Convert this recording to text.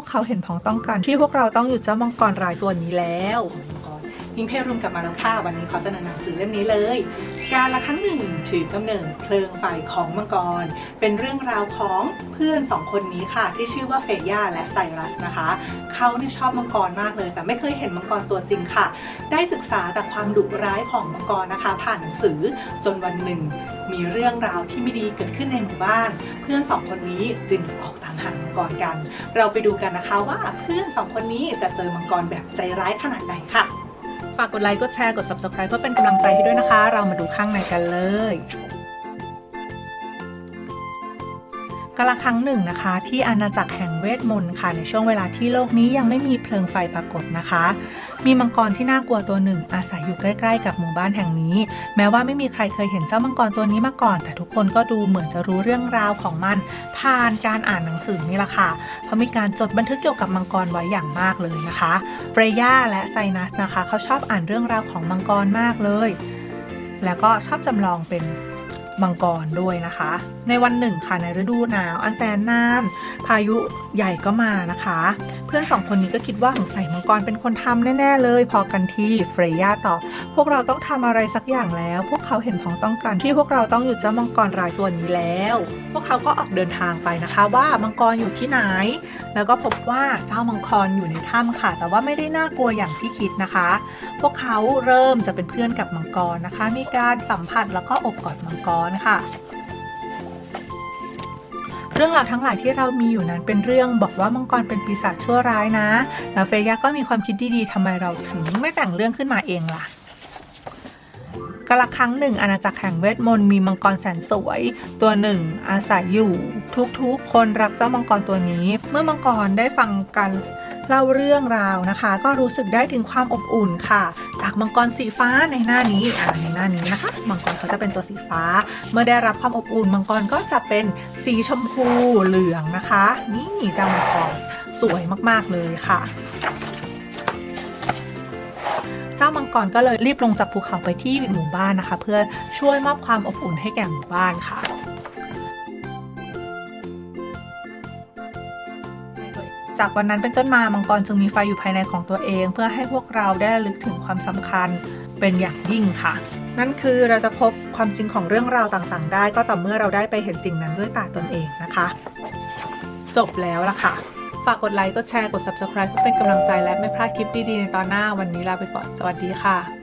พวกเขาเห็นพ้องต้องกันที่พวกเราต้องหยุดเจ้ามังกรรายตัวนี้แล้วิงเพรุมกลับมาแล้วค่ะ วันนี้ขอเสนอหนังสือเล่มนี้เลย การละครั้งหนึ่งถือกำเนิดเพลิงไฟของมังกร เป็นเรื่องราวของเพื่อนสองคนนี้ค่ะ ที่ชื่อว่าเฟย่าและไซรัสนะคะ เขาเนี่ยชอบมังกรมากเลย แต่ไม่เคยเห็นมังกรตัวจริงค่ะ ได้ศึกษาแต่ความดุร้ายของมังกรนะคะ ผ่านหนังสือจนวันหนึ่ง มีเรื่องราวที่ไม่ดีเกิดขึ้นในหมู่บ้าน เพื่อนสองคนนี้จึงออกตามหามังกรกัน เราไปดูกันนะคะว่าเพื่อนสองคนนี้จะเจอมังกรแบบใจร้ายขนาดไหนค่ะ ฝากกดไลค์ กดแชร์ กด subscribe เพื่อเป็นกำลังใจให้ด้วยนะคะ เรามาดูข้างในกันเลย กละครั้งหนึ่งนะคะ ที่อาณาจักรแห่งเวทมนต์ค่ะ ในช่วงเวลาที่โลกนี้ยังไม่มีเพลิงไฟปรากฏนะคะ มีมังกรที่น่ากลัวตัวหนึ่ง อาศัยอยู่ใกล้ ๆ กับหมู่บ้านแห่งนี้ แม้ว่าไม่มีใครเคยเห็นเจ้ามังกรตัวนี้มาก่อน แต่ทุกคนก็ดูเหมือนจะรู้เรื่องราวของมันผ่านการอ่านหนังสือนี่แหละค่ะ เพราะมีการจดบันทึกเกี่ยวกับมังกรไว้อย่างมากเลยนะคะเฟรย่าและไซนัสนะคะ เขาชอบอ่านเรื่องราวของมังกรมากเลย แล้วก็ชอบจำลองเป็น มังกรด้วยนะคะ ในวันหนึ่งค่ะในฤดูหนาว อันแสนนานพายุใหญ่ก็มานะคะ เพื่อนสองคนนี้ก็คิดว่าสงสัยมังกรเป็นคนทำแน่ๆเลย พอกันที่เฟรย่าตอบพวกเราต้องทำอะไรสักอย่างแล้ว พวกเขาเห็นพ้องต้องกันที่พวกเราต้องหยุดเจ้ามังกรรายตัวนี้แล้ว พวกเขาก็ออกเดินทางไปนะคะ ว่ามังกรอยู่ที่ไหน แล้วก็พบว่าเจ้ามังกรอยู่ในถ้ำค่ะ แต่ว่าไม่ได้น่ากลัวอย่างที่คิดนะคะพวกเขาเริ่มจะเป็นเพื่อนกับมังกรนะคะ มีการสัมผัสแล้วก็อบกอดมังกรค่ะ เรื่องราวทั้งหลายที่เรามีอยู่นั้นเป็นเรื่องบอกว่ามังกรเป็นปีศาจชั่วร้ายนะ แล้วเฟย่าก็มีความคิดดีๆทำไมเราถึงไม่แต่งเรื่องขึ้นมาเองล่ะกละครั้งหนึ่งอาณาจักรแห่งเวทมนต์มีมังกรแสนสวย ตัวหนึ่ง อาศัยอยู่ ทุกๆ คนรักเจ้ามังกรตัวนี้ เมื่อมังกรได้ฟังกัน เล่าเรื่องราวนะคะ ก็รู้สึกได้ถึงความอบอุ่นค่ะ จากมังกรสีฟ้าในหน้านี้อ่าในหน้านี้นะคะ มังกรเขาจะเป็นตัวสีฟ้า เมื่อได้รับความอบอุ่น มังกรก็จะเป็นสีชมพูเหลืองนะคะ นี่เจ้ามังกรสวยมากๆเลยค่ะเจ้ามังกรก็เลยรีบลงจากภูเขาไปที่หมู่บ้านนะคะ เพื่อช่วยมอบความอบอุ่นให้แก่หมู่บ้านค่ะ จากวันนั้นเป็นต้นมามังกรจึงมีไฟอยู่ภายในของตัวเอง เพื่อให้พวกเราได้ระลึกถึงความสำคัญเป็นอย่างยิ่งค่ะ นั่นคือเราจะพบความจริงของเรื่องราวต่างๆ ได้ก็ต่อเมื่อเราได้ไปเห็นสิ่งนั้นด้วยตาตนเองนะคะ จบแล้วล่ะค่ะ ฝากกดไลค์กดแชร์กด subscribe เพื่อเป็นกำลังใจและไม่พลาดคลิปดีๆในตอนหน้าวันนี้ลาไปก่อนสวัสดีค่ะ